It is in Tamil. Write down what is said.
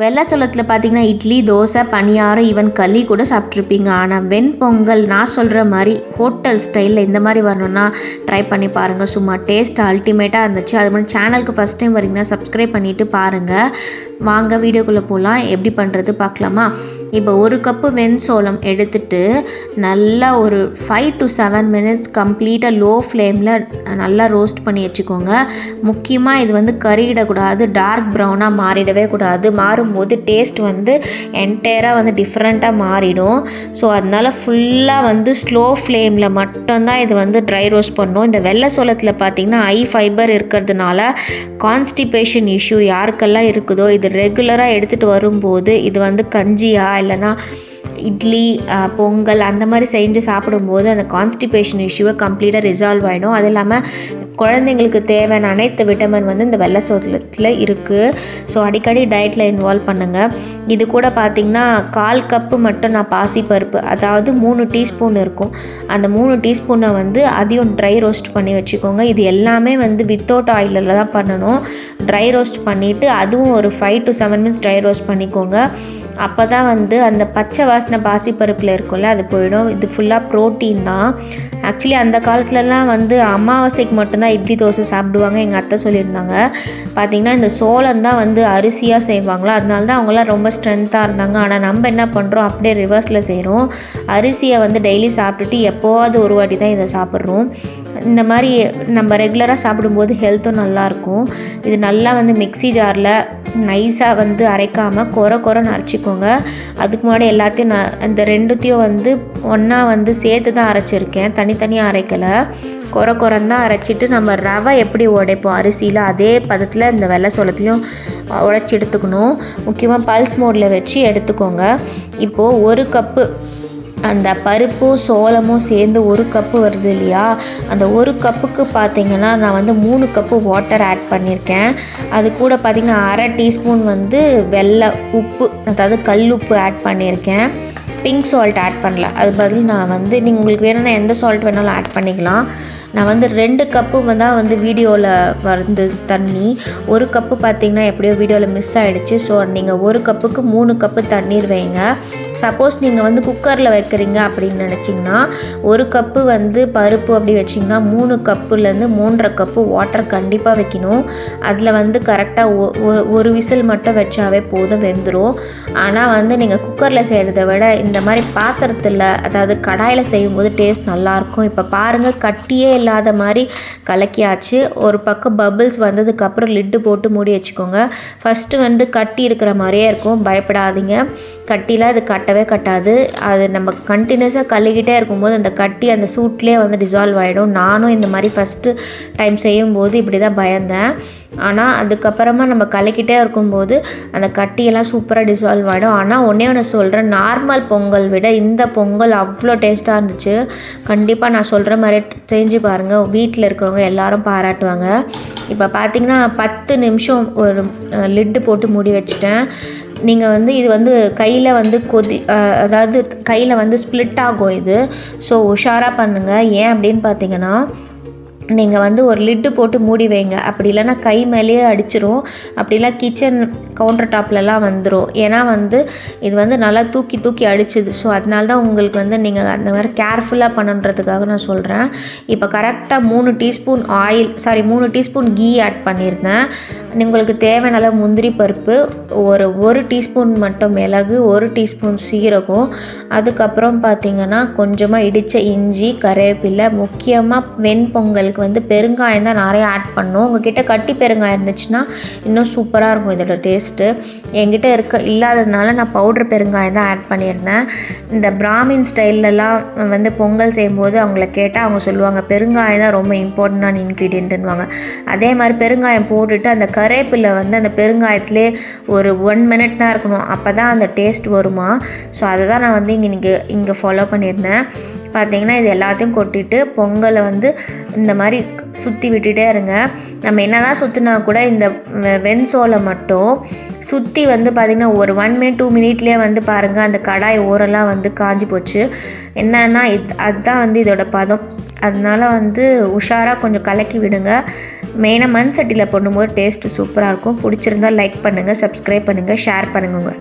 வெள்ளை சோளத்தில் பார்த்தீங்கன்னா இட்லி தோசை பனியாரம் ஈவன் களி கூட சாப்பிட்ருப்பீங்க ஆனால் வெண்பொங்கல் நான் சொல்கிற மாதிரி ஹோட்டல் ஸ்டைலில் இந்த மாதிரி வரணும்னா ட்ரை பண்ணி பாருங்கள் சும்மா டேஸ்ட் அல்டிமேட்டாக இருந்துச்சு. அது மாதிரி சேனலுக்கு ஃபஸ்ட் டைம் வரீங்கன்னா சப்ஸ்கிரைப் பண்ணிவிட்டு பாருங்கள் வாங்க வீடியோக்குள்ளே போகலாம் எப்படி பண்ணுறது பார்க்கலாமா இப்போ ஒரு கப்பு வெண்சோளம் எடுத்துட்டு நல்லா ஒரு ஃபைவ் டு செவன் மினிட்ஸ் கம்ப்ளீட்டாக லோ ஃப்ளேமில் நல்லா ரோஸ்ட் பண்ணி வச்சுக்கோங்க. முக்கியமாக இது வந்து கறியிடக்கூடாது டார்க் ப்ரௌனாக மாறிடவே கூடாது. மாறும்போது டேஸ்ட் வந்து என்டையராக வந்து டிஃப்ரெண்ட்டாக மாறிடும். ஸோ அதனால் ஃபுல்லாக வந்து ஸ்லோ ஃப்ளேமில் மட்டும்தான் இது வந்து ட்ரை ரோஸ்ட் பண்ணும் இந்த வெள்ளை சோளத்தில் பார்த்திங்கன்னா ஐ ஃபைபர் இருக்கிறதுனால கான்ஸ்டிபேஷன் இஷ்யூ யாருக்கெல்லாம் இருக்குதோ இது ரெகுலராக எடுத்துகிட்டு வரும்போது இது வந்து கஞ்சியாக இல்லைன்னா இட்லி பொங்கல் அந்த மாதிரி செஞ்சு சாப்பிடும்போது அந்த கான்ஸ்டிபேஷன் இஷ்யூவை கம்ப்ளீட்டாக ரிசால்வ் ஆகிடும் அது இல்லாமல் குழந்தைங்களுக்கு தேவையான அனைத்து விட்டமின் வந்து இந்த வெள்ளை சோளத்தில் இருக்குது ஸோ அடிக்கடி டயட்டில் இன்வால்வ் பண்ணுங்கள் இது கூட பார்த்திங்கன்னா கால் கப்பு மட்டும் நான் பாசிப்பருப்பு அதாவது மூணு டீஸ்பூன் இருக்கும். அந்த மூணு டீஸ்பூனை வந்து அதையும் ட்ரை ரோஸ்ட் பண்ணி வச்சுக்கோங்க. இது எல்லாமே வந்து வித்தவுட் ஆயிலில் தான் பண்ணணும். ட்ரை ரோஸ்ட் பண்ணிவிட்டு அதுவும் ஒரு five to seven minutes dry roast பண்ணிக்கோங்க. அப்போ தான் வந்து அந்த பச்சை வாசனை பாசிப்பருப்பில் இருக்கும்ல அது போயிடும். இது ஃபுல்லாக ப்ரோட்டீன் தான். ஆக்சுவலி அந்த காலத்துலலாம் வந்து அமாவாசைக்கு மட்டும்தான் இட்லி தோசை சாப்பிடுவாங்க. எங்கள் அத்தை சொல்லியிருந்தாங்க. பார்த்திங்கன்னா இந்த சோளம் தான் வந்து அரிசியாக செய்வாங்களா? அதனால தான் அவங்களாம் ரொம்ப ஸ்ட்ரென்த்தாக இருந்தாங்க. ஆனால் நம்ம என்ன பண்ணுறோம் அப்படியே ரிவர்ஸில் செய்கிறோம் அரிசியை வந்து டெய்லி சாப்பிட்டுட்டு எப்போவாவது ஒரு வாட்டி தான் இதை சாப்பிட்றோம். இந்த மாதிரி நம்ம ரெகுலராக சாப்பிடும்போது ஹெல்த்தும் நல்லாயிருக்கும் இது நல்லா வந்து மிக்ஸி ஜாரில் நைஸாக வந்து அரைக்காமல் கொர கொரன்னு அரைச்சிக்கோங்க. அதுக்கு முன்னாடி எல்லாத்தையும் நான் இந்த ரெண்டுத்தையும் வந்து ஒன்றா வந்து சேர்த்து தான் அரைச்சிருக்கேன். தனித்தனியாக அரைக்கலை. கொர கொரன்னு அரைச்சிட்டு நம்ம ரவை எப்படி உடைப்போம்? அரிசியில் அதே பதத்தில் இந்த வெள்ளை சோளத்துலையும் உடைச்சி எடுத்துக்கணும். முக்கியமாக பல்ஸ் மோடில் வச்சு எடுத்துக்கோங்க. இப்போது ஒரு கப்பு அந்த பருப்பும் சோளமும் சேர்ந்து ஒரு கப்பு வருது இல்லையா? அந்த ஒரு கப்புக்கு பார்த்தீங்கன்னா நான் வந்து மூணு கப்பு வாட்டர் ஆட் பண்ணியிருக்கேன் அது கூட பார்த்திங்கன்னா அரை டீஸ்பூன் வந்து வெள்ளை உப்பு அதாவது கல் உப்பு ஆட் பண்ணியிருக்கேன் பிங்க் சால்ட் ஆட் பண்ணல. அது பதில் நான் வந்து நீங்கள் உங்களுக்கு வேணும்னா எந்த சால்ட் வேணாலும் ஆட் பண்ணிக்கலாம். நான் வந்து ரெண்டு கப்பு தான் வந்து வீடியோவில் வந்து தண்ணி. ஒரு கப்பு பார்த்தீங்கன்னா எப்படியோ வீடியோவில் மிஸ் ஆகிடுச்சு ஸோ நீங்கள் ஒரு கப்புக்கு மூணு கப்பு தண்ணீர் வைங்க. சப்போஸ் நீங்கள் வந்து குக்கரில் வைக்கிறீங்க அப்படின்னு நினச்சிங்கன்னா ஒரு கப்பு வந்து பருப்பு அப்படி வச்சிங்கன்னா மூணு கப்புலேருந்து மூன்றரை கப்பு வாட்டர் கண்டிப்பாக வைக்கணும். அதில் வந்து கரெக்டாக ஒரு விசில் மட்டும் வச்சாவே போதும் வெந்துடும் ஆனால் வந்து நீங்கள் குக்கரில் செய்கிறத விட இந்த மாதிரி பாத்திரத்தில் அதாவது கடாயில் செய்யும்போது டேஸ்ட் நல்லாயிருக்கும் இப்போ பாருங்கள் கட்டியே இல்லாத மாதிரி கலக்கியாச்சு. ஒரு பக்கம் பபிள்ஸ் வந்ததுக்கப்புறம் லிட்டு போட்டு மூடி வச்சுக்கோங்க. ஃபஸ்ட்டு வந்து கட்டி இருக்கிற மாதிரியே இருக்கும். பயப்படாதீங்க. கட்டிலாம் இது கட்டவே கட்டாது. அது நம்ம கண்டினியூஸாக கழுகிட்டே இருக்கும்போது அந்த கட்டி அந்த சூட்லேயே வந்து டிசால்வ் ஆகிடும் நானும் இந்த மாதிரி ஃபஸ்ட்டு டைம் செய்யும்போது இப்படி தான் பயந்தேன். ஆனால் அதுக்கப்புறமா நம்ம கலக்கிட்டே இருக்கும்போது அந்த கட்டியெல்லாம் சூப்பராக டிசால்வ் ஆகிடும் ஆனால் ஒன்றே ஒன்று சொல்கிறேன் நார்மல் பொங்கல் விட இந்த பொங்கல் அவ்வளோ டேஸ்ட்டாக இருந்துச்சு. கண்டிப்பாக நான் சொல்கிற மாதிரி செஞ்சு பாருங்கள் வீட்டில் இருக்கிறவங்க எல்லாரும் பாராட்டுவாங்க. இப்போ பார்த்தீங்கன்னா பத்து நிமிஷம் ஒரு லிட்டு போட்டு மூடி வச்சிட்டேன். நீங்கள் வந்து இது வந்து கையில் வந்து கொதி அதாவது கையில் வந்து ஸ்ப்ளிட் ஆகும் இது. ஸோ உஷாராக பண்ணுங்கள் ஏன் அப்படின்னு பார்த்தீங்கன்னா நீங்கள் வந்து ஒரு லிட்டு போட்டு மூடி வைங்க. அப்படி இல்லைன்னா கை மேலேயே அடிச்சிரும். அப்படிலாம் கிச்சன் கவுண்டர் டாப்லலாம் வந்துடும் ஏன்னா வந்து இது வந்து நல்லா தூக்கி தூக்கி அடிச்சுது. ஸோ அதனால தான் உங்களுக்கு வந்து நீங்கள் அந்த மாதிரி கேர்ஃபுல்லாக பண்ணுன்றதுக்காக நான் சொல்கிறேன் இப்போ கரெக்டாக மூணு டீஸ்பூன் ஆயில் சாரி மூணு டீஸ்பூன் கீ ஆட் பண்ணியிருந்தேன். உங்களுக்கு தேவையான அளவு முந்திரி பருப்பு ஒரு ஒரு டீஸ்பூன் மட்டும் மிளகு ஒரு டீஸ்பூன் சீரகம். அதுக்கப்புறம் பார்த்திங்கன்னா கொஞ்சமாக இடித்த இஞ்சி கருவேப்பிலை முக்கியமாக வெண்பொங்கலுக்கு வந்து பெருங்காயம் தான் நிறைய ஆட் பண்ணோம் உங்ககிட்ட கட்டி பெருங்காயம் இருந்துச்சுன்னா இன்னும் சூப்பராக இருக்கும் இதோட டேஸ்ட்டு என்கிட்ட இருக்க இல்லாததுனால நான் பவுடர் பெருங்காயம் தான் ஆட் பண்ணியிருந்தேன். இந்த பிராமின் ஸ்டைல்லலாம் வந்து பொங்கல் செய்யும்போது அவங்கள கேட்டால் அவங்க சொல்லுவாங்க பெருங்காயம் தான் ரொம்ப இம்பார்ட்டண்டான இன்க்ரீடியண்ட்டுன்னுவாங்க அதே மாதிரி பெருங்காயம் போட்டுட்டு அந்த கரேப்பில் வந்து அந்த பெருங்காயத்திலே ஒரு ஒன் மினிட்னா இருக்கணும். அப்போ தான் அந்த டேஸ்ட் வருமா? ஸோ அதை தான் நான் வந்து இங்கே இங்கே இங்கே ஃபாலோ பண்ணியிருந்தேன். பார்த்தீங்கன்னா இது எல்லாத்தையும் கொட்டிட்டு பொங்கலை வந்து இந்த மாதிரி சுற்றி விட்டுட்டே இருங்க. நம்ம என்ன தான் சுற்றினா கூட இந்த வெ- வெண்சோளம் மட்டும் சுற்றி வந்து பார்த்திங்கன்னா ஒரு ஒன் மினிட் டூ மினிட்லேயே வந்து பாருங்கள் அந்த கடாய் ஓரெல்லாம் வந்து காஞ்சி போச்சு. என்னன்னா இது அதுதான் வந்து இதோட பதம். அதனால் வந்து உஷாராக கொஞ்சம் கலக்கி விடுங்க. மெயினாக மண் சட்டியில் பண்ணும்போது டேஸ்ட்டு சூப்பராக இருக்கும். பிடிச்சிருந்தா லைக் பண்ணுங்கள் சப்ஸ்கிரைப் பண்ணுங்கள் ஷேர் பண்ணுங்க